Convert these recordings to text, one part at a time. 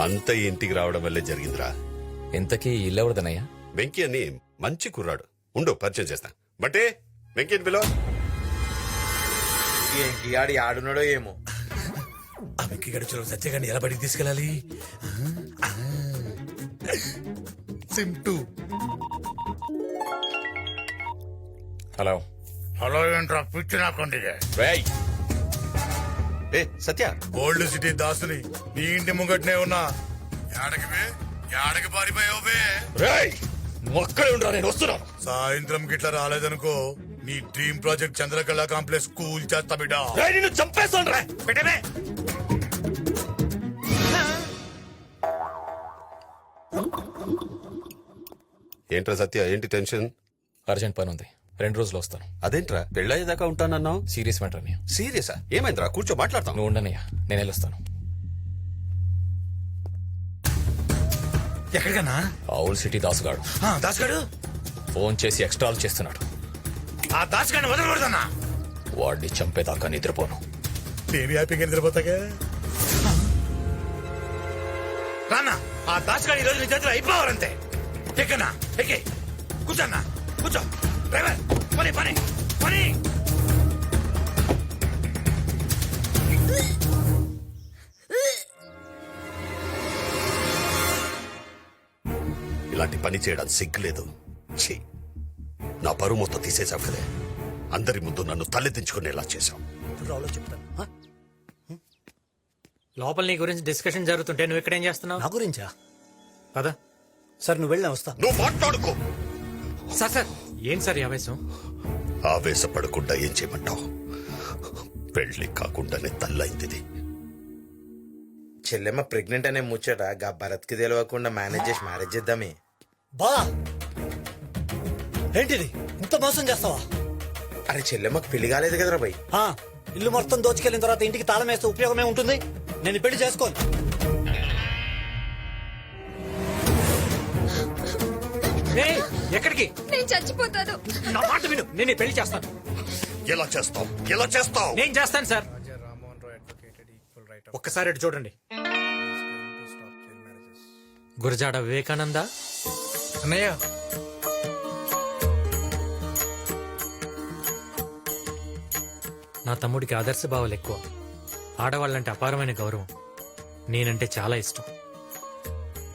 అంత ఇంటికి రావడం వల్లే జరిగిందిరా. ఇంతకీ ఇల్లు ఎవరిదనయ్యా వెంకీ అని మంచి కుర్రాడు. ఉండు పరిచయం చేస్తా. బట్టే వెంకీ పిలో ఏంటి ఆడి ఆడున్నాడో ఏమో. ఆ వెక్కి గడుచులో సత్యగాన్ని ఎలా బడికి తీసుకెళ్ళాలి. SIM two hello. హలో ఏంట్రా పిచ్చి నాకుండిగా రేయ్ ఏ సత్య. గోల్డ్ సిటీ దాసుని నీ ఇంటి ముంగట్నే ఉన్నా. యాడకి బే? యాడకి పారిపోయావు బే? రేయ్ నువ్వు అక్కడే ఉండరా నేను వస్తున్నాను సాయంత్రం గిట్లా రాలేదనుకో నీ dream project Chandrakala complex cool చేస్తా బిడ్డ. రేయ్ నిన్ను చంపేస్తాను రా. పెట్టమే ఏంట్రా సత్య? ఏంటి టెన్షన్? అర్జెంట్ పని ఉంది. రెండు రోజులు వస్తాను. అదేంట్రా? పెళ్ళయ్యేదాకా ఉంటానన్నావు? సీరియస్ మ్యాటర్ అన్నయ్య. సీరియసా? ఏమైందిరా? కూర్చో మాట్లాడతాం. నువ్వు ఉండనయ్యా నేను వెళ్ళొస్తాను. ఎక్కడికన్నా? ఆవుల్ సిటీ దాసుగాడు. దాసుగాడు? ఫోన్ చేసి ఎక్స్ట్రాల్ చేస్తున్నాడు. ఆ దాసుగాడిని వదలకూడదన్నా? వాడిని చంపేదాకా నిద్రపోను. నేను హ్యాపీగా నిద్రపోతాగా రానా ఆ దాసుగాడి ఈ రోజు నీ చేతిలో అయిపోవాలంతే. ఎక్కనా ఎక్కే. కూర్చోన్నా? కూర్చో. డ్రైవర్ పని పని పని ఇలాంటి పని చేయడం సిగ్గులేదు ఛీ. నా పరువు మొత్తం తీసేసావు కదే. అందరి ముందు నన్ను తలెత్తించుకునేలా చేశావు. లోపల నీ గురించి డిస్కషన్ జరుగుతుంటే నువ్వు ఇక్కడ ఏం చేస్తున్నావు? నా గురించా? పదా. సార్ నువ్వు వెళ్ళినా వస్తా. నువ్వు మాట్లాడుకో. Sir sir. ఏం సార్ ఈ ఆవేశం? ఆవేశపడకుండా ఏం చేయమంటావు? పెళ్ళి కాకుండానే తల్లైంది. చెల్లెమ్మ ప్రెగ్నెంట్ అనే ముచ్చట గా భరత్కి తెలియకుండా మేనేజ్ చేసి మ్యారేజ్ చేద్దామే. బా! ఏంటిది? ఇంత మోసం చేస్తావా? అరే చెల్లెమ్మకి పెళ్ళి కాలేదు కదరా భయ్ ఆ, ఇల్లు మొత్తం దోచుకెళ్ళిన తర్వాత ఇంటికి తాళం వేస్తే ఉపయోగమే ఉంటుంది నేను పెళ్ళి చేసుకోను. ఏయ్, ఎక్కడికి? నేను చచ్చిపోతాను. నా మాట విను. నేను పెళ్ళి చేస్తాను. ఎలా చేస్తావు? ఎలా చేస్తావు? నేను చేస్తాను సార్. ఒక్కసారి అటు చూడండి. గురజాడ వివేకానంద? అన్నయ్య. నా తమ్ముడికి ఆదర్శ భావాలు ఎక్కువ. ఆడవాళ్ళంటే అపారమైన గౌరవం. నేనంటే చాలా ఇష్టం.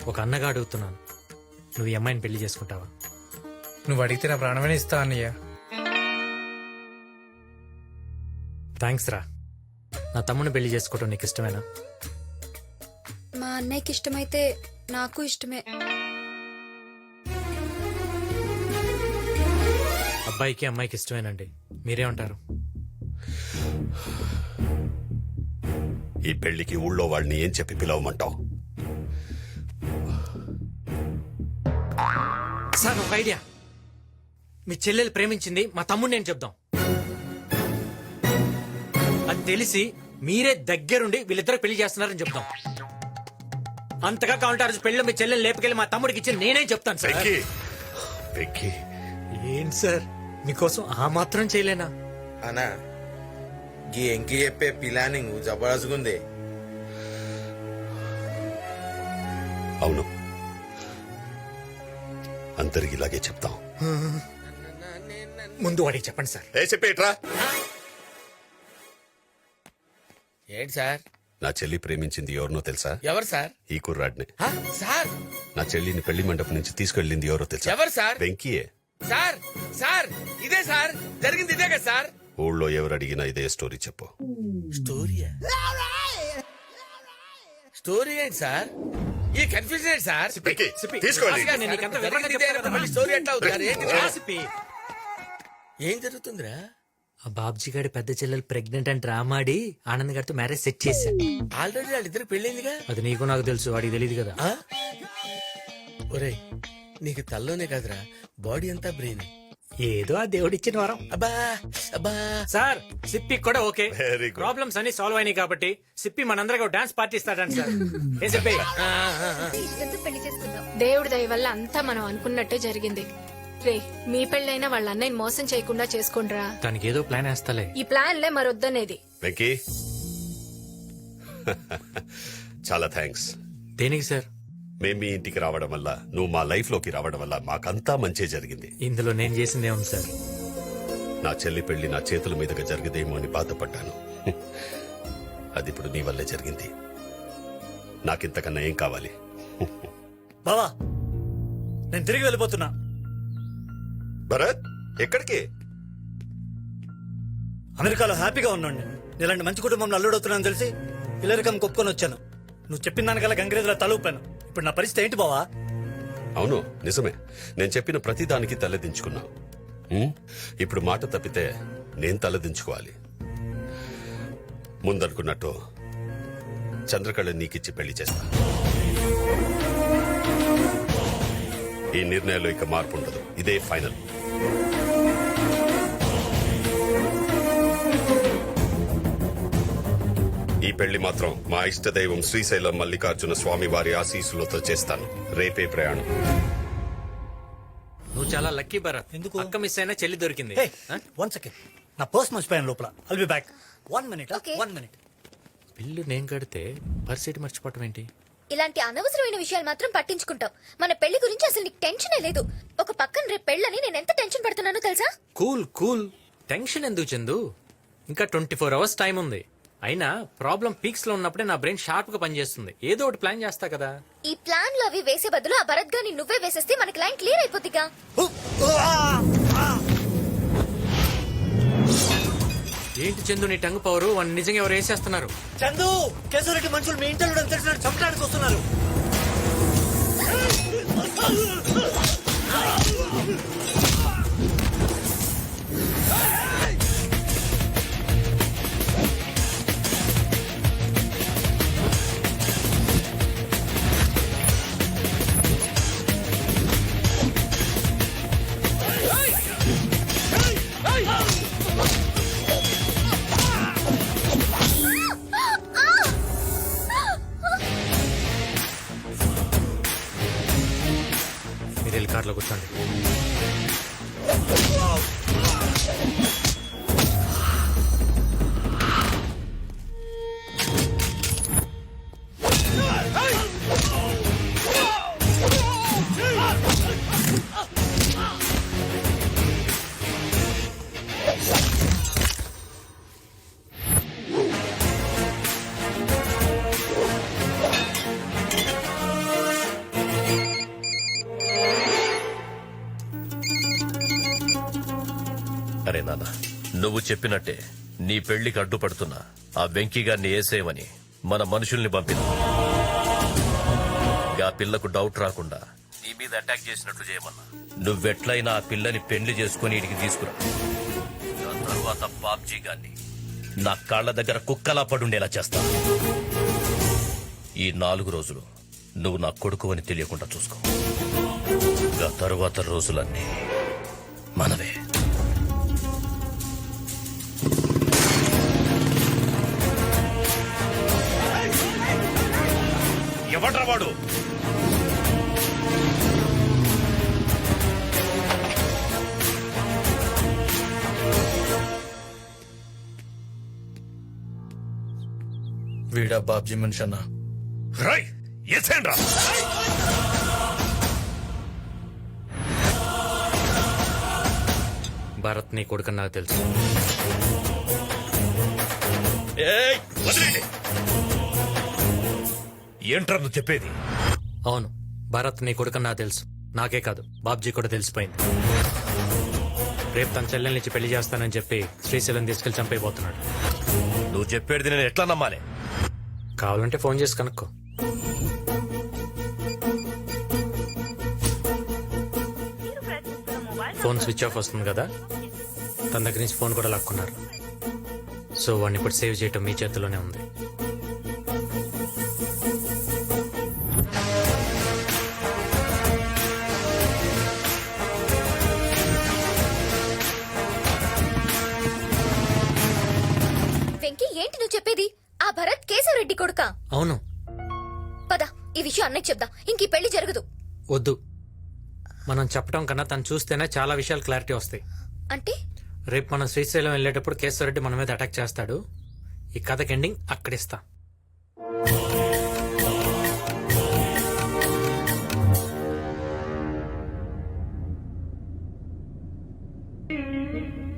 ఒక అన్నగా అడుగుతున్నాను. నువ్వు ఈ అమ్మాయిని పెళ్ళి చేసుకుంటావా? నువ్వు అడిగితే నా ప్రాణమైన ఇస్తా అన్నయ్య. థ్యాంక్స్ రా. నా తమ్ముని పెళ్ళి చేసుకోవటం నీకు ఇష్టమేనా? మా అన్నయ్యకి ఇష్టమైతే నాకు ఇష్టమే. అబ్బాయికి అమ్మాయికి ఇష్టమేనండి. మీరేమంటారు ఈ పెళ్ళికి ఊళ్ళో వాళ్ళని ఏం చెప్పి పిలవమంటావు? సార్ ఒక ఐడియా. మీ చెల్లెలు ప్రేమించింది మా తమ్ముడు నేను చెప్దాం. అది తెలిసి మీరే దగ్గరుండి వీళ్ళిద్దరు పెళ్ళి చేస్తున్నారని చెప్దాం. అంతగా కావాలంటే పెళ్ళి మీ చెల్లెలు లేపుకెళ్ళి మా తమ్ముడికి ఇచ్చి నేనే చెప్తాను సార్. ఏం సార్? మీకోసం ఆ మాత్రం చేయలేనా? అనా గీ ఎంకి చెప్పే ప్లానింగ్ జబర్దస్త్గుంది అవును. అందరికి ఇలాగే చెప్తాం. ముందు వాడికి చెప్పండి సార్. ఏ చెప్పేట్రా ఏంటి సార్? నా చెల్లి ప్రేమించింది ఎవరినో తెలుసా? ఎవరు సార్? ఈ కుర్రాడిని? సార్? నా చెల్లిని పెళ్ళి మండపం నుంచి తీసుకెళ్ళింది ఎవరో తెలుసా? ఎవరు సార్? వెంకీయే. సార్ సార్ ఇదే సార్ జరిగింది ఇదే కదా సార్? ఊళ్ళో ఎవరు అడిగినా ఇదే స్టోరీ చెప్పు. స్టోరీయా? స్టోరీ ఏంటి సార్? ఈ కన్ఫ్యూజన్ సార్. నేను నీకంతా వివరంగా ఇదే మళ్ళీ స్టోరీ ఎట్లా? ఏంటి. ఏం జరుగుతుందిరా? ఆ బాబ్జీ గారి పెద్ద చెల్లెలు ప్రెగ్నెంట్ అని డ్రామా ఆడి ఆనంద్ గారితో మ్యారేజ్ సెట్ చేశాడు. ఆల్రెడీ వాళ్ళిద్దరు పెళ్ళిందిగా? అది నీకు నాకు తెలుసు వాడికి తెలియదు కదా. ఆ? ఒరేయ్ నీకు తల్లోనే కాదురా బాడీ అంతా బ్రెయిన్. ఏదో ఆ దేవుడిచ్చిన వరం. అబ్బా అబ్బా. సార్ సిప్పి కూడా ఓకే. Very good. ప్రాబ్లమ్స్ అన్ని సాల్వ్ అయినాయి కాబట్టి సిప్పి మనందరికీ డాన్స్ పార్టీ ఇస్తాడంట సార్. ఏ సిప్పి? ఇద్దరితో పెళ్ళి చేసుకుందాం. దేవుడి దయ వల్ల అంతా మనం అనుకున్నట్టే జరిగింది. రే మీ పెళ్ళైనా వాళ్ళ అన్నయ్యని మోసం చేయకుండా చేసుకోండిరా. దానికి ఏదో ప్లాన్ వేస్తాలే. ఈ ప్లాన్లే మరొద్దనేది. వెంకీ. చాలా థ్యాంక్స్ దేనికి సార్? మేం మీ ఇంటికి రావడం వల్ల నువ్వు మా లైఫ్లోకి రావడం వల్ల మాకంతా మంచే జరిగింది. ఇందులో నేను చేసిందే ఉంది సార్. నా చెల్లి పెళ్ళి నా చేతుల మీదుగా జరిగదేమో అని బాధపడ్డాను. అది ఇప్పుడు నీ వల్లే జరిగింది. నాకింతకన్నా ఏం కావాలి? బావా నేను తిరిగి వెళ్ళిపోతున్నా. భరత్ ఎక్కడికి? అమెరికాలో హ్యాపీగా ఉన్నాండి. ఇలాంటి మంచి కుటుంబంలో అల్లుడవుతున్నాను తెలిసి ఇల్లరికం కొప్పుకొని వచ్చాను. నువ్వు చెప్పిన దానికల్లా గంగిరేదులా తలూపాను. ఇప్పుడు నా పరిస్థితి ఏంటి బావా? అవును నిజమే. నేను చెప్పిన ప్రతిదానికి తలదించుకున్నా ఉం? ఇప్పుడు మాట తప్పితే నేను తలదించుకోవాలి. ముందనుకున్నట్టు చంద్రకళ నీకిచ్చి పెళ్ళి చేస్తా. ఈ నిర్ణయంలో ఇక మార్పు ఉండదు ఇదే ఫైనల్. ఈ పెళ్ళి మాత్రం మా ఇష్టదైవం శ్రీశైలం మల్లికార్జున స్వామి వారి ఆశీస్సులతో చేస్తాను. రేపే ప్రయాణం. నువ్వు చాలా లక్కీ భరత్. ఎందుకు? అక్క మిస్ అయినా చెల్లి దొరికింది? వన్ సెకండ్ నా పర్స్ మర్చిపోయాను లోపల. I'll be back one minute. One minute bill నేను కడితే పరిస్థితి మర్చిపోవటం ఏంటి? ఇలాంటి అనవసరమైన విషయాలు మాత్రం పట్టించుకుంటావు. మన పెళ్ళి గురించి అసలు నీకు టెన్షనే లేదు. ఒక పక్కన రేపు పెళ్ళని నేను ఎంత టెన్షన్ పడుతున్నానో తెలుసా? Cool cool. టెన్షన్ ఎందుకు చందు? ఇంకా ట్వంటీ ఫోర్ అవర్స్ టైం ఉంది. అయినా ప్రాబ్లం పీక్స్లో ఉన్నప్పుడే నా బ్రెయిన్ షార్ప్గా పనిచేస్తుంది. ఏదో ఒకటి ప్లాన్ చేస్తా కదా. ఈ ప్లాన్లు అవి వేసే బదులు ఆ భరత్ గాని నువ్వే వేసేస్తే మనకి లైన్ క్లియర్ అయిపోద్దిగా. ఏంటి చందు నీ టంగ్ పవరు? వాడిని నిజంగా ఎవరు వేసేస్తున్నారు? చందు కేశవరెడ్డి మనుషులు మీ తెలిసినట్టు చంపడానికి వస్తున్నారు. మీరు వెళ్ళి కార్లో కూర్చోండి నువ్వు చెప్పినట్టే నీ పెళ్ళికి అడ్డుపడుతున్న ఆ వెంకీ గారిని ఏసేయమని మన మనుషుల్ని పంపిన ఆ పిల్లకు డౌట్ రాకుండా నీ మీద అటాక్ చేసినట్లు చేయమన్నా. నువ్వెట్లయినా ఆ పిల్లని పెళ్ళి చేసుకుని ఇడికి తీసుకురా. తరువాత బాబ్జీ గారిని నా కాళ్ళ దగ్గర కుక్కలా పడుండేలా చేస్తా. ఈ నాలుగు రోజులు నువ్వు నా కొడుకు అని తెలియకుండా చూసుకో. తరువాత రోజులన్నీ మనవే. ఎవడ్రా వాడు? వీడా బాబ్జీ మనిషి అన్న రై ఎసేండ్రా భరత్ నీ కొడుకు నాకు తెలుసు. ఏయ్ వదిలేండి ఏంట్రా నువ్వు చెప్పేది? అవును భరత్ నీ కొడుకు నాకు తెలుసు. నాకే కాదు బాబ్జీ కూడా తెలిసిపోయింది. రేపు తన చెల్లెల్నిచ్చి పెళ్ళి చేస్తానని చెప్పి శ్రీశైలం తీసుకెళ్ళి చంపైపోతున్నాడు నువ్వు చెప్పేది నేను ఎట్లా నమ్మాలి? కావాలంటే ఫోన్ చేసి కనుక్కో. ఫోన్ స్విచ్ ఆఫ్ వస్తుంది కదా? తన దగ్గర నుంచి ఫోన్ కూడా లాక్కున్నారు. సో వాడిని ఇప్పుడు సేవ్ చేయటం మీ చేతిలోనే ఉంది. అవును. పద ఈ విషయం అన్నయ్య చెప్దాం. ఇంక ఈ పెళ్ళి జరగదు. వద్దు. మనం చెప్పడం కన్నా తను చూస్తేనే చాలా విషయాలు క్లారిటీ వస్తాయి. అంటే? రేపు మనం శ్రీశైలం వెళ్ళేటప్పుడు కేశవరెడ్డి మన మీద అటాక్ చేస్తాడు. ఈ కథకి ఎండింగ్ అక్కడిస్తా.